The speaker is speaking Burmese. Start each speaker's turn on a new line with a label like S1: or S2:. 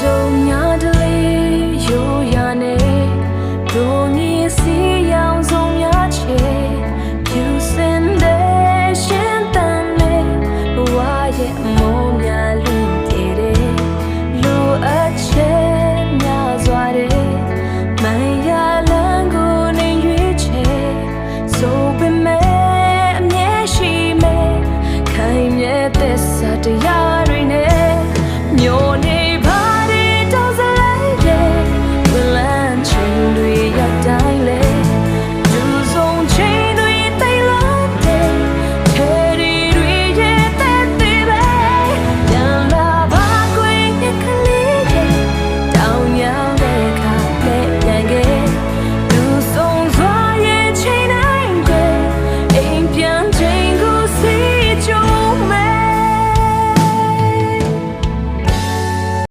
S1: ဒုံညာ